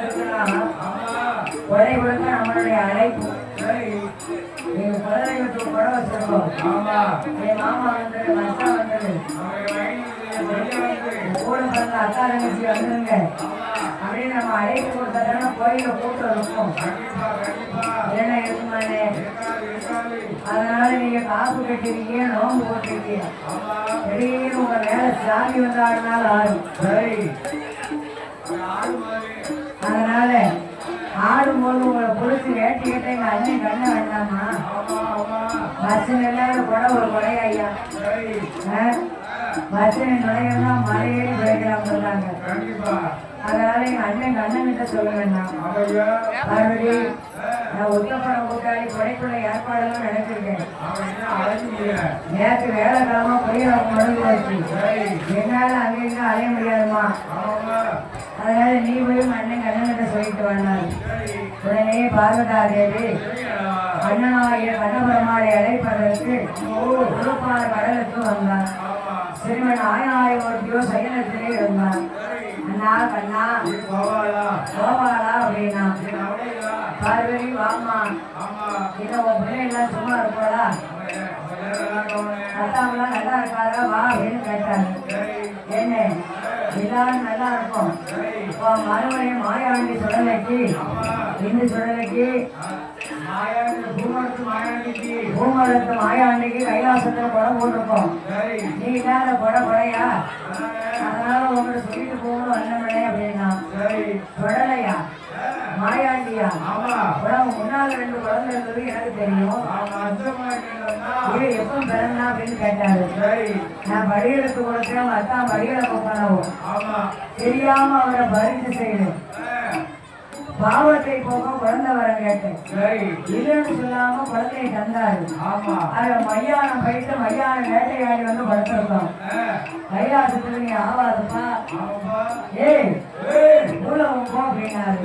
கூட்டமும் கொடுக்க நம்மளுடைய அழைப்பு நீங்க குழந்தை விட்டு வச்சிருக்கோம் என் மாமா வந்தது மச்சா வந்தது கூட பிறந்த அக்கா தங்கச்சி வந்துருங்க அப்படின்னு நம்ம அழைப்பு கொடுத்தாங்கன்னா கோயில கூட்டம் இருக்கும் என்ன இருக்குமானே அதனால நீங்க காப்பு கட்டிருக்கீங்க நோம்பு போட்டிருக்கீங்க திடீர்னு உங்க சாமி வந்தாடினாலும் அதனால ஆடும்போது உங்களை புடிச்சு வேட்டிக்கிட்ட எங்க அண்ணன் கண்ண வேண்டாமா பஸ்ஸில் எல்லாரும் கூட ஒரு கொடை ஐயா நுழையிறதா மலையேறி சொல்றாங்க அதனால எங்க அண்ணன் கண்ணன் கிட்ட சொல்ல வேண்டாம். பார்வதி நான் உத்தப்படம் கூட்டாளி கொடைக்குள்ள ஏற்பாடெல்லாம் நடத்திருக்கேன். நேற்று வேலை கிழமை புரியல முடிஞ்சு வச்சு என்னால அங்க இங்க அலைய முடியாதுமா. அதனால நீ போய் அண்ணன் கண்ணன் கிட்ட சொல்லிட்டு வந்தாரு. உடனே பார்வதா தேவி அண்ணனாகிய கண்ணபெருமாளை அழைப்பதற்கு உருப்பார் கடலுக்கு வந்தார் சிறுவன் ஆயிரம் ஒருத்தியோ சைலத்திலே இருந்தார் அண்ணா கண்ணா கோபாலா அப்படின்னா. பார்வதி வாமா இன்னும் உன் பிள்ளைங்களாம் சும்மா இருப்பாளா? அத்தாமெல்லாம் நல்லா இருக்காரா வா அப்படின்னு கேட்டாங்க என்ன? எல்லாரும் நல்லா இருக்கும். உன் மறுபடியும் மாயாண்டி சுடலைக்கு இந்து சுடலைக்கு பூமரத்து மாயாண்டிக்கு கைலாசத்துல குடம் போட்டிருக்கோம் நீ இல்லாத குட குடையா அதனால உங்கள்கிட்ட சொல்லிட்டு போகணும் அண்ணமனே அப்படின்னா சுடலையா மாயாண்டியா படம் முன்னால ரெண்டு குழந்தை இருந்தது எனக்கு தெரியும் இது எப்ப பிறந்தா அப்படின்னு கேட்டாரு நான் படியெடுத்து கொடுத்தேன் அத்தான் படியெடுக்க பண்ணவும் தெரியாம அவரை பரிசு செய்யணும் பாவத்தை போக குழந்தை வர கேட்டேன் இல்லைன்னு சொல்லாம குழந்தையை தந்தாரு. அது மையானம் போயிட்டு மையானம் வேட்டையாடி வந்து படுத்திருக்கோம் கைலாசத்துக்கு நீ ஆவாதுப்பா. ஏய் ஊழவும் போ அப்படின்னாரு.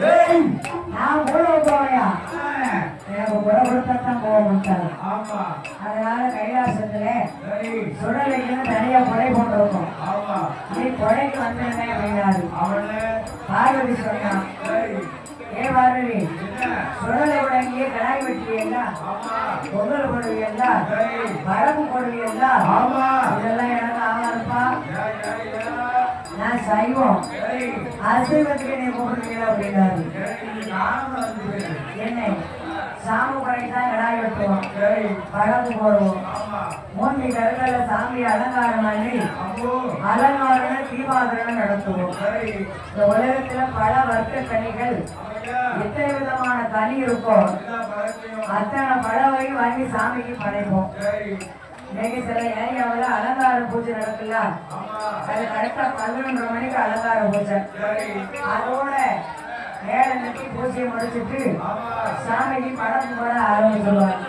நான் ஊழவு போவையா எனக்கு குறை கொடுத்தான் போக மாட்டாரு. அதனால கைலாசத்துல சுடலைக்குன்னு தனியா கொடை போட்டிருக்கோம். நீ கொடைக்கு வந்திருந்தேன் அப்படின்னாரு. பார்வதி சொன்னான். ஏ பார்வதி சுடலை உடனே கடாய் வெட்டுவீல்ல பொங்கல் போடுவீல்ல பரப்பு போடுவீல்ல இதெல்லாம் எனக்கு ஆமாப்பா நான் சைவம். அசைவத்துக்கு நீ கூப்பிடுவீங்க அப்படின்னாரு என்ன சாமி படை தான் கடாய் வெட்டுவோம். பழகு போடுவோம். மூன்று கருங்கல்ல சாமி அலங்காரம் பண்ணி அலங்காரம் தீபாவளி நடத்துவோம். இந்த உலகத்துல பல வர்க்க கனிகள் எத்தனை விதமான தனி இருக்கும் அத்தனை பழவையும் வாங்கி சாமிக்கு படைப்போம். இன்னைக்கு சில ஏரியாவில் அலங்கார பூஜை நடக்குல்ல? அது கரெக்டா பதினொன்று மணிக்கு அலங்கார பூஜை. அதோட மேல நிறுத்தி பூஜையை முடிச்சுட்டு சாமிக்கு படம் போட ஆரம்பிச்சிருவாங்க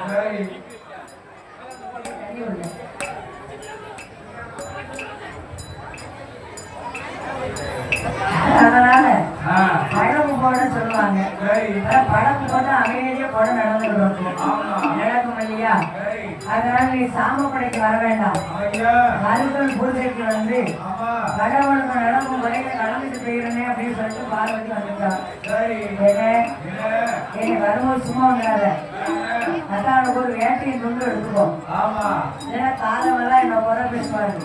Thank. கும்போடு சொல்லுவாங்க. படம் போது அமைதியாக படம் நடந்துட்டு நடக்கும் இல்லையா அதனால நீ சாம படைக்கு வர வேண்டாம். மருத்துவன் பூஜைக்கு வந்து கடவுளுக்கு நடக்கும் முறையில கலந்துட்டு போயிருந்தேன் அப்படின்னு சொல்லிட்டு பார்வதி வந்துட்டான் என்ன? வருவோம் சும்மா வந்தாத அதான் ஒரு வேட்டையை துண்டு எடுத்துப்போம் ஏன்னா காலமெல்லாம் என்ன குறை பேசுவாரு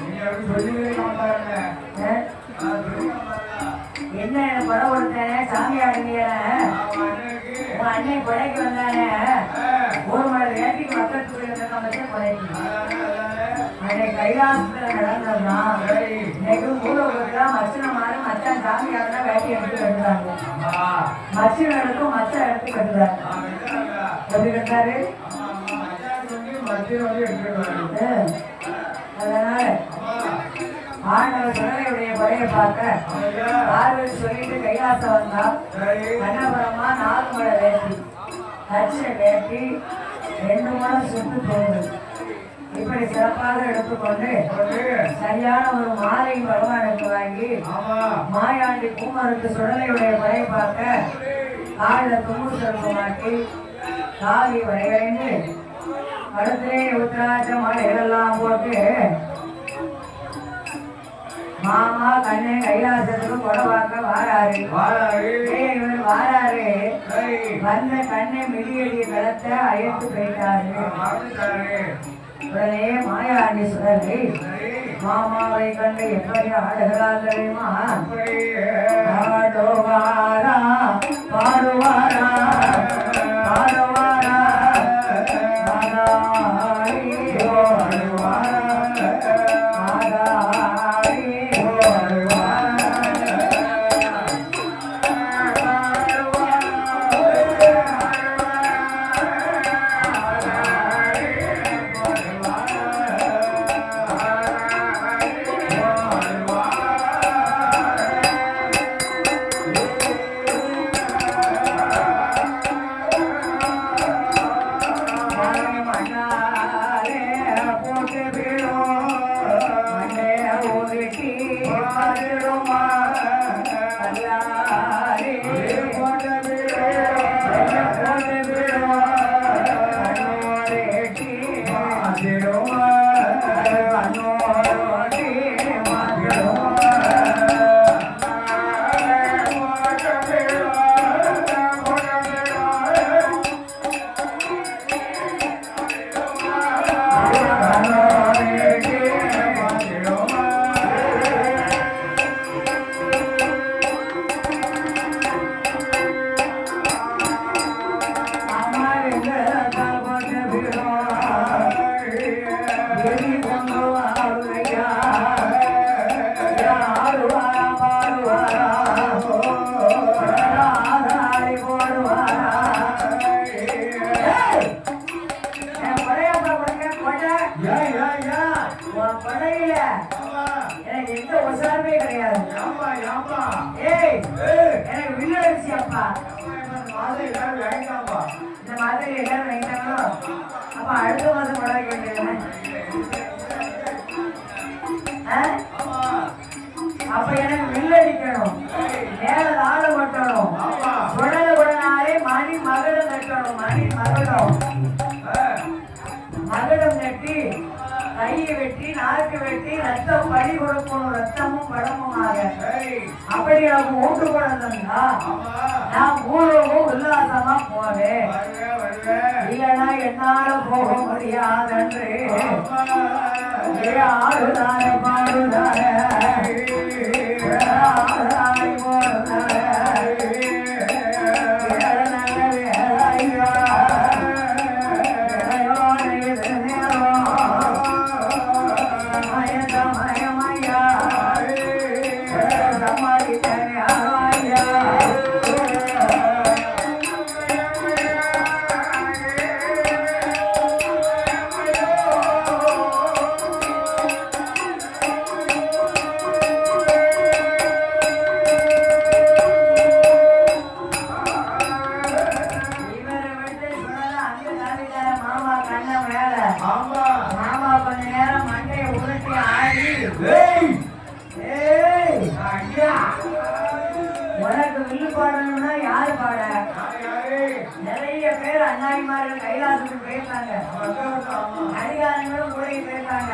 என்ன குறை கொடுத்தேன் சாமி ஆடுங்க. உன் அண்ணன் கொலைக்கு வந்தானே. ஒரு மணி வேட்டைக்கு மக்கள் போயிருந்த மட்டும் கொலைக்கு. அன்னைக்கு கைலாசத்துல நடந்ததுனா. இன்னைக்கு ஊழல் மச்சனை மாறி மச்சான் சாமி ஆடுனா வேட்டை எடுத்து கட்டுறாங்க. மச்சன் எடுக்கும் மச்சம் எடுத்து கட்டுறாங்க. எப்படி கட்டாரு ஆமா, ஆண்டவர் சுடலையுடைய குறையை பார்க்க பார்வதி சொல்லிட்டு கைலாசம் வந்தா கண்ணபுரமா நாலு முறை வேட்டி. லட்ச வேட்டி ரெண்டு முறை சுட்டு தோன்று இப்படி சிறப்பாக எடுத்துக்கொண்டு சரியான ஒரு மாலை பகவானுக்கு வாங்கி மாயாண்டி பூமருக்கு சுடலையுடைய பழைய பார்க்க காலில் தும்பு செருப்பு மாட்டி காவி வரைவரைந்து கழுத்திலே உத்திராட்ச மலைகளெல்லாம் போட்டு மாமா கண்ணே கைலாசத்துக்கு கொடவாக்க வாராரு வாராரு. இவர் வாராரு. வந்த கண்ணை மிதியடிய கலத்தை அழைத்து போயிட்டாரு. உடனே மாயாண்டி சுடலை. மாமாவை கண்டு எப்படி ஆடுகிறார் தெரியுமா. ஆடுவாரா பாடுவாரா பாடுவாரா படி கொடுக்கணும் ரத்தமும் ஏய், அப்படி எனக்கு ஓட்டு ஆமா. நான் பூர்வமும் உல்லாசமா போவேன். இல்லைன்னா என்னால போக முடியாதென்று ஆடுதானே பாடுதானே பேர் அண்ணாடிமார்கள் கைலாசத்துக்கு போயிருக்காங்க. அதிகாரங்களும் கூட போயிருக்காங்க.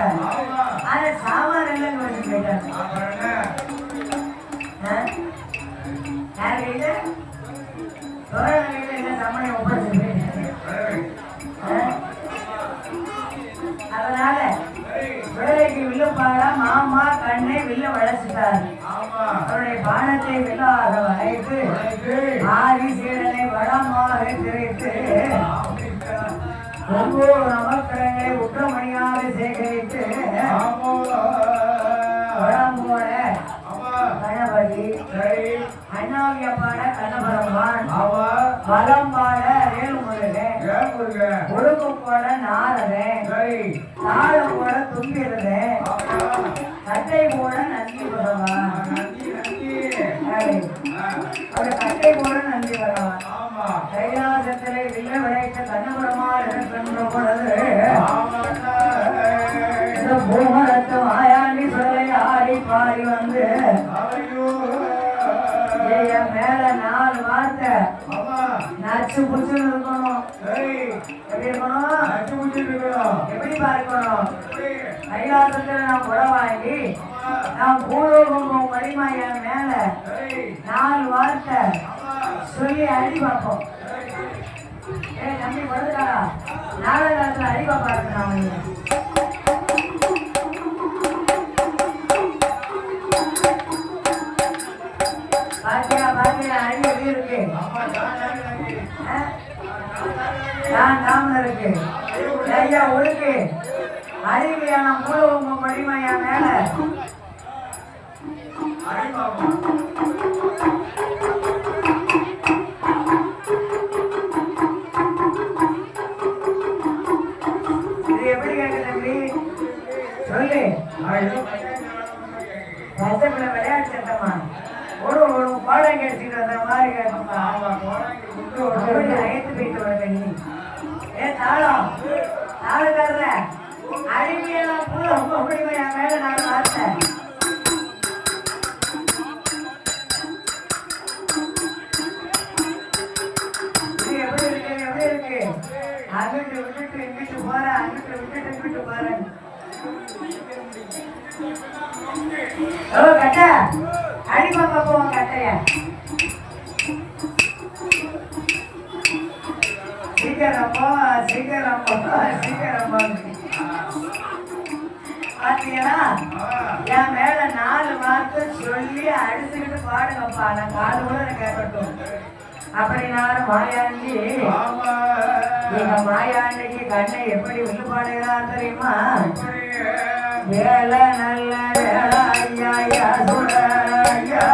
ஆனா சாமான் இல்லைன்னு வச்சு போயிட்டாங்க யார் கையில? கையில என்ன சாமானியம் ஒப்படைச்சு அதனால சரி. வில்லுப்பாடா மாமா கண்ணை வில்ல வளர்ச்சிட்டார் அவருடைய பானத்தை வில்லாக வளைத்து ஆதி சீடனை வளமாக திரைத்து ஒவ்வொரு நவக்கிரங்களை உற்றமணியாக சேகரித்து ஆமா. வடம்போட ஆமா. கணபதி சரி. அண்ணாவிய பாட கண்ணபரமான். வலம் பாட வேலுமுருகன்? ஒழுங்கு போட நாரதன். தாளம் போட தும்பிரதன். கட்டை போட நந்தி நன்றி, நன்றி. ஆ. அவர் கட்டை போட நந்தி பகவான் ஆமா. கைலாசத்திலே வில்ல விளைத்த கண்ணபுரமால் இருக்கின்ற பொழுது ஆமாண்டா. இந்த பூமரத்து மாயாண்டி ஆடி பாடி வந்து என் மேல நாலு வார்த்தை நச்சு புச்சுன்னு இருக்கணும் எப்படி இருக்கணும் எப்படி பார்க்கணும் கைலாசத்துல நான் உறவாங்கி ஆமா. நான் பூலோகம் என் மேல நாலு வார்த்தை சொல்லி அடி பார்ப்போம் ஏ தம்பி படுத்துக்காரா நாளை அடி பார்ப்பாரு நான் அவனுக்கு. பாத்தியா பாத்தியா எப்படி இருக்கு? நான் நாம இருக்கு ஐயா ஒழுக்கு அறிவியான மூலவங்க மடிமையா மேல. அறிவாகும் ஓ கட்ட அடிப்பாங்க போவோம் கட்டைய சீக்கிரம் போ சீக்கிரம் போ என் மேல நாலு வார்த்தை சொல்லி அடிச்சுக்கிட்டு பாடுங்கப்பா நான் காது கூட எனக்கு கேட்கட்டும் அப்படி நான் மாயாண்டி. எங்க மாயாண்டிக்கு கண்ணை எப்படி வில்லு பாடுகிறார் தெரியுமா. வேல நல்ல ஐயா ஐயா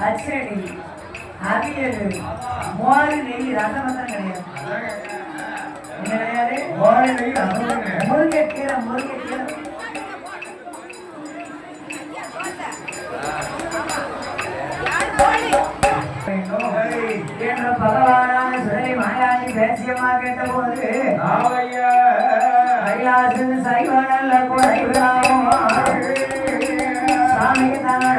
பச்சடி அவியல் மோர் நெய் ரசம் மட்டும் கிடையாது கிடையாது பகவானான சுடலை மாயாணி பேசியமா கேட்ட போது சாமிக்கு தான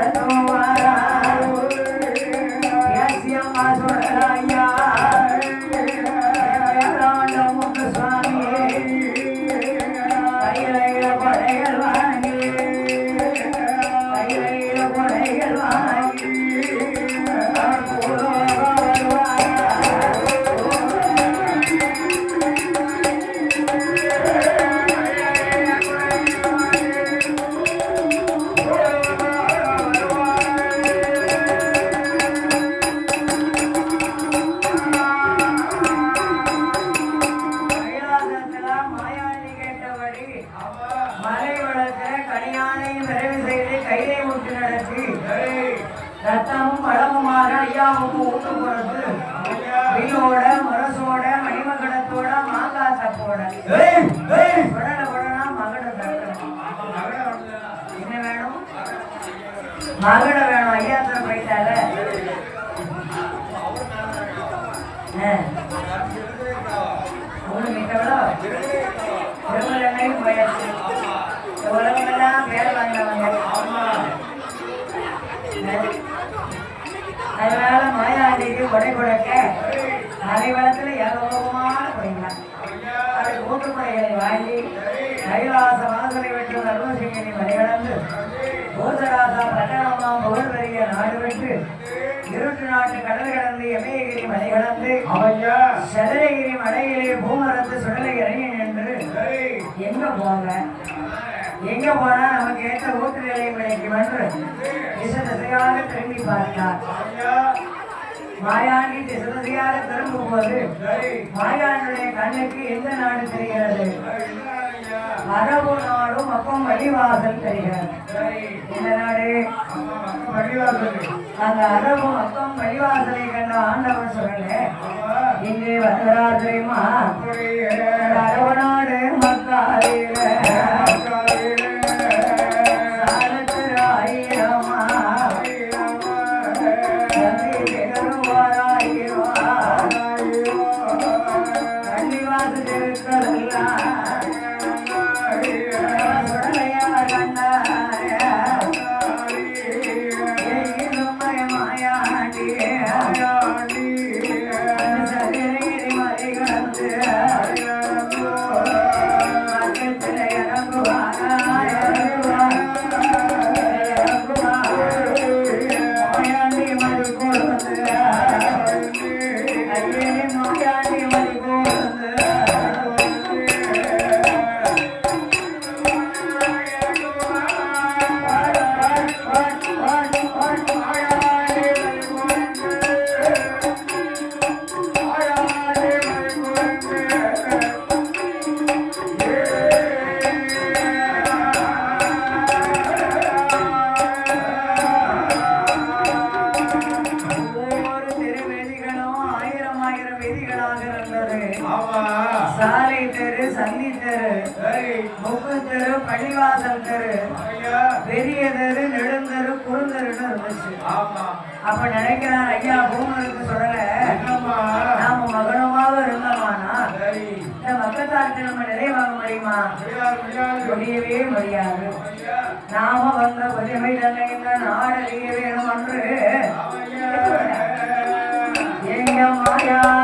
கோப்பைகளை வாங்கி கைலாச வாசனை விட்டு நர்மசிங்கனை மறிகடந்து பூதராசா பிரகடமா புகழ் பெரிய நாடு விட்டு இருட்டு நாட்டு கடல் கடந்து எமயகிரி மலை கடந்து சதுரகிரி மலையிலே பூமரத்து சுடலை இறங்கி நின்று எங்க போங்க? எங்க போனா நமக்கு ஏற்ற ஊட்டு நிலையம் கிடைக்கும் என்று திரும்பி பார்த்தார். மாயாண்டி திசதியாக திரும்பும்போது மாயாண்டுடைய கண்ணுக்கு எந்த நாடு தெரிகிறது? அரபு நாடும் அப்பம் வழிவாசல் தெரிகிறது. இந்த நாடு? அந்த அரபு அப்பம் வழிவாசலை கண்ட ஆண்டவர் சொல்லல. இங்கே வருகிறார் தெரியுமா அரபு நாடு மக்காரில தெரு பள்ளிவாசல் தெரு பெரிய தெரு நெடுந்தெரு குறுந்தெருன்னு இருந்துச்சு. அப்ப நினைக்கிறார் ஐயா பூமருக்கு சொல்லல. நாம மகனமாக இருந்தோமானா? இந்த மக்கத்தாருக்கு நம்ம நிறைவாக முடியுமா? முடியவே முடியாது. நாம வந்த உரிமை தன்னை இந்த நாடறிய வேணும் என்று எங்க மாயாண்டி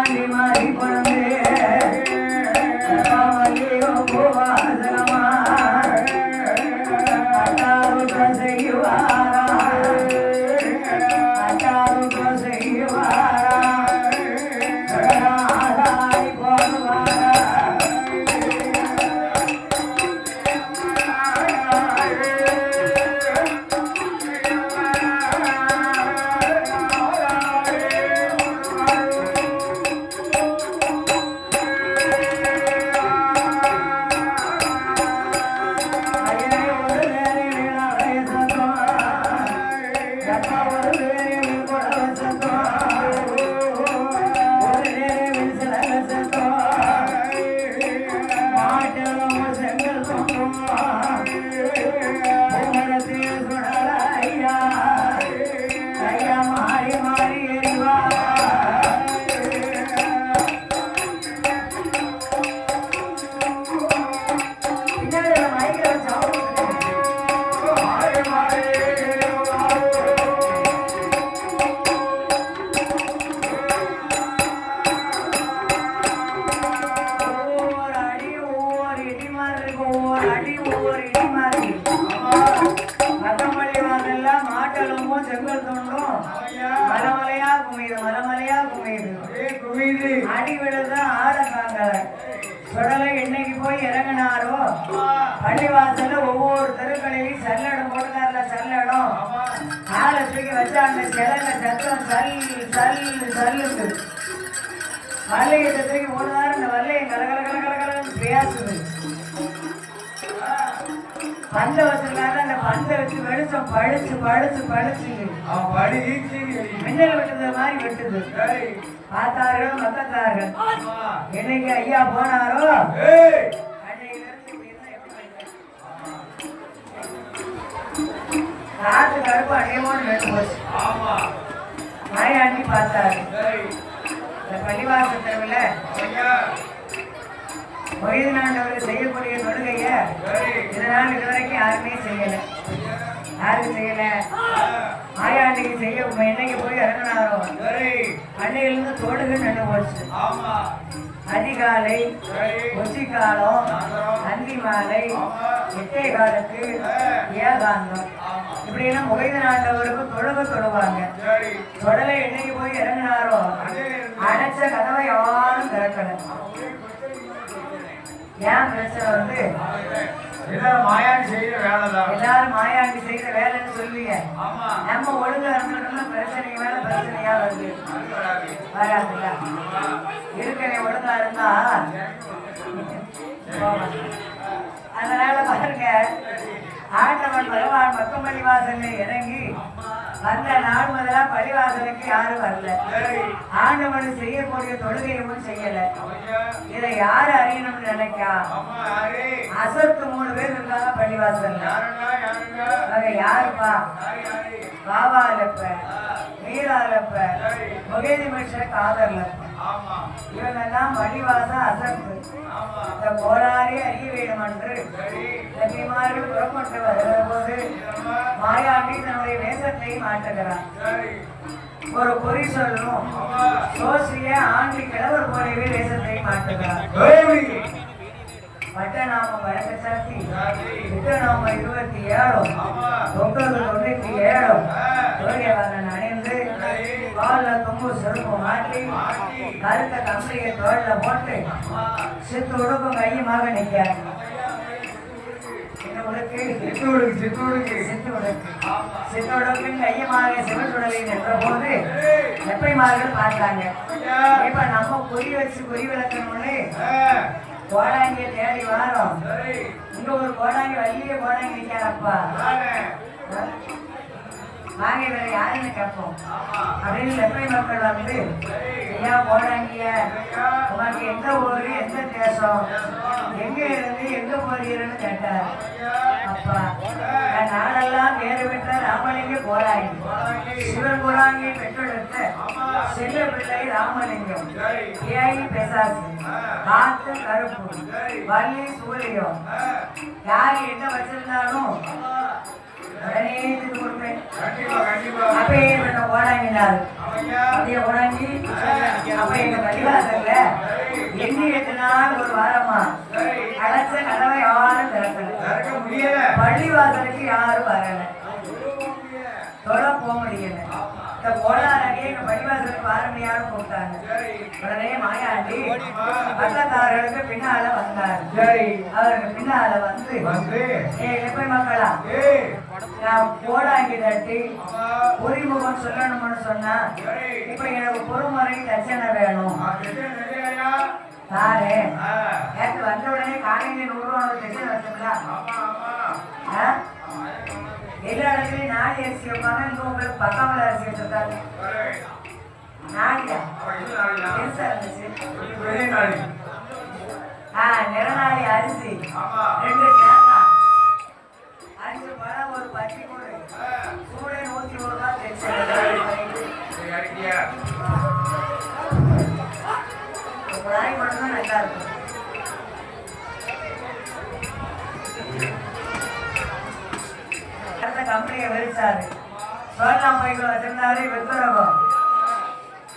மலமலையா குமியுது மலமலையா குமியுது. அடி விழுது ஆடக்காங்க சுடலை என்னைக்கு போய் இறங்கினாரோ? பள்ளிவாசல்ல ஒவ்வொரு தெருக்களையும் சல்லடம் போட்டுக்காரல சல்லடம். ஆளை தூக்கி வச்சா அந்த சிலங்க சத்தம் சல் சல் சல்லுது வல்லையை தூக்கி போடுறாரு அந்த வல்லையை கலகல கல கல கலன்னு பேசுது. பந்தை வச்சிருக்காங்க அந்த பந்தை வச்சு வெளிச்சம் பழிச்சு பழிச்சு பழிச்சு மின்னல் வெட்டுறது மாதிரி வெட்டுது. பார்த்தார்கள் மக்கத்தார்கள் என்னைக்கு ஐயா போனாரோ? காத்து கருப்பு அடையமோன்னு வெட்டு போச்சு. மாயாண்டி பார்த்தாரு. இந்த பள்ளிவாசல் தெருவில் மொய்தனாண்டவர் செய்யக்கூடிய தொழுகைய இதனால் இதுவரைக்கும் யாருமே செய்யல. யாரும் செய்யல. ஆயாண்டிக்கு செய்ய என்னைக்கு போய் இறங்கினாரோ? அன்னையிலிருந்து தொழுகை நின்று போச்சு. அதிகாலை உச்சிக்காலம் அந்தி மாலை எட்டே காலத்து ஏகாந்தம். இப்படியெல்லாம் முகைதனாண்டவருக்கு தொழுக தொழுவாங்க. தொடலை என்னைக்கு போய் இறங்கினாரோ? அடைச்ச கதவை யாரும் திறக்கல. ஏன் பிரச்சனை வந்து? மாயாண்டி செய்யற வேலைதான். எல்லாரும் மாயாண்டி செய்த வேலைன்னு சொல்லுவீங்க. ஆமா. நம்ம ஒழுங்கா இருந்தோம்னா பிரச்சனைக்கு மேல பிரச்சனையா வருது. வராதுல்ல? இருக்கவே ஒழுங்கா இருந்தா. அதனால பாருங்க ஆண்டவன் பகவான் பக்கம் பள்ளிவாசல்ல இறங்கி வந்த நாள் முதலா பள்ளிவாசலுக்கு யாரும் வரல. சரி ஆண்டவன் செய்யக்கூடிய தொழுகையும் செய்யல. இதை யாரு அறியணும்னு நினைக்கா? அசத்து மூணு பேர் இருக்காங்க பள்ளிவாசல் யாருப்பா? பாபா யாரு பாபாலப்ப மீராலப்ப சரி முகேதி மனுஷனுக்கு காதர்லப்ப. ஆமா. இவங்க எல்லாம் பள்ளிவாச அசத்து ஆமா. இந்த கோளாறே அறிய வேண்டும் என்று சரி. நபிமார்கள் புறப்பட்டு வருகிற போது மாயாண்டி தன்னுடைய வேஷத்தை மாற்றுகிறார் சரி. ஒரு பொறி சொல்லணும் ஆமா. சோசிய ஆண்டி கிழவர் போலவே வேஷத்தை மாற்றுகிறார் தேவி பட்டநாமம் வழக்க சாத்தி சரி. விட்டநாமம் இருபத்தி ஏழும் தொண்ணூறு தொண்ணூத்தி ஏழும் ஆ. சூரியவர்ணன் கால்ல தும்பு செருப்பு மாட்டி கருத்த கம்பளியை தோல்ல போட்டு சித்து உடுக்கும் கையுமாக நிற்க என்ன உடுக்கு சித்தூருக்கு சித்தூருக்கு சித்து உடுக்கு. ஆமா சித்து உடுக்கும் கையுமாக சிவசுடலை நின்ற போது எப்பைமார்கள் பார்த்தாங்க. இப்ப நம்ம குறி வச்சு குறி விளக்கணும்னு கோடாங்கிய தேடி வாரோம். இங்க ஒரு கோடாங்கி வள்ளிய கோடாங்கி நிக்காரப்பா வாங்க. வேறு யாருன்னு கேட்போம். அப்படின்னு வெப்பை மக்கள் வந்து ஐயா போறாங்க உனக்கு எந்த ஊரு எந்த தேசம் எங்க இருந்து எங்க போறீங்கன்னு கேட்டார். அப்பா நாடெல்லாம் வேறு விட்ட ராமலிங்க போராங்கி சிவன் போராங்கி பெற்றெடுத்த செல்ல பிள்ளை ராமலிங்கம். ஏஐ பெசாசு. காத்து கருப்பு. வள்ளி சூரியம். யார் என்ன வச்சிருந்தாலும் அப்பயே இவனை ஓடாங்கினாரு. அப்படியே? ஓடாங்கி அப்ப எங்க எண்ணி எட்டு நாள் ஒரு வாரமா அடைச்ச கதவை யாரும் திறக்கல. பள்ளிவாசலுக்கு யாரும் வரல. தொட போக முடியல. இந்த கோளாரடியே எங்க பள்ளிவாசலுக்கு வாரமையாரும் கூப்பிட்டாங்க சரி. உடனே மாயாண்டி பட்டத்தாரர்களுக்கு பின்னால வந்தார். சரி. அவருக்கு பின்னால வந்து வந்து. ஏ எப்படி மக்களா நான் போடாங்கி தட்டி பொறிமுகம் சொல்லணும்னு சொன்னா இப்ப எனக்கு பொறுமுறை தட்சணை வேணும். சாரு நேற்று வந்த உடனே காலையில நூறு ரூபா ஆமா ஆ? எல்லா இடத்துலயும் நாடி அரிசி வைப்பாங்க. இங்க உங்களுக்கு பக்காமல அரிசி வச்சிருக்காங்க. சரி நாடியா பெருசா இருந்துச்சு. ஆ நிறநாளி அரிசி. ரெண்டு தேங்காய். அரிசி பழம் ஒரு பச்சை கூட அடுத்த கம்பெனியை விரிச்சாரு சோழலாம் போய்க்கு வச்சிருந்தாரு விக்கிரகம்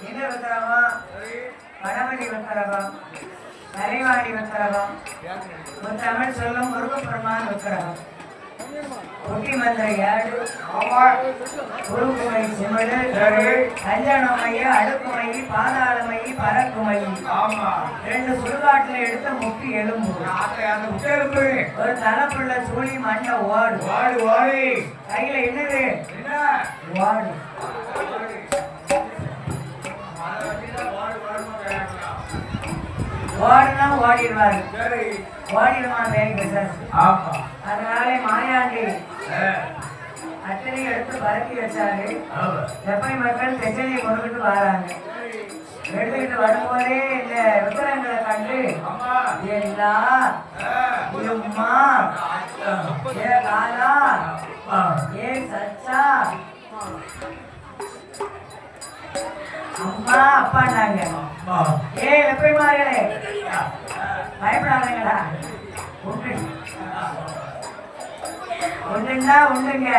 எங்க விக்கிரகம் வடமணி நரிவாணி கலைவாணி ஒரு தமிழ் சொல்லும் முருகப்பெருமான் விக்கிரகம் குட்டி மந்திர ஏடு ஆமா உருக்குமை சிமிழ் சரி கல்யாணமை அடுக்குமை பாதாளமை பறக்குமை ஆமா. ரெண்டு சுடுகாட்டுல எடுத்த முக்கி எலும்பு. ஒரு தலைப்புள்ள சூழி மண்டை ஓடு. வாடு வாடி கையில என்னது? என்ன? ஓடு. ஓடுனா ஓடிடுவாரு. ஓடிடுவான் வேலை பிசாசு ஆமா. அதனாலே மாயாண்டி. அத்தனை எடுத்து பரப்பி வச்சாரு. மக்கள் தெச்சனையை கொண்டுகிட்டு வராங்க. எடுத்துக்கிட்டு வரும்போதே இந்த விக்கிரங்களை கண்டு அம்மா எல்லா ஆ, ஏ காலா. ஏ சச்சா? அம்மா அப்பாண்டாங்க அம்மா ஏ எப்படி மாறுகளே பயப்படாதீங்களா உண்டு உண்டுன்னா உண்டுங்க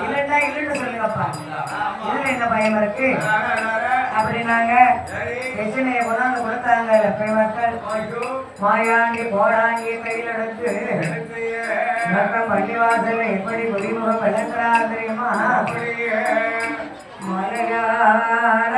இல்லைன்னா இல்லைன்னு சொல்லுங்கப்பா. இதுல என்ன பயம் இருக்கு? அப்படின்னாங்க சரி பிரச்சனையை கொண்டாந்து கொடுத்தாங்க லெப்பை மக்கள் ஐயோ மாயாண்டி போடாங்கி கையில் எடுத்து எடுக்கையே. பக்கம் எப்படி குடிமுகம் விளக்குறா தெரியுமா? அப்படியே. மலையாள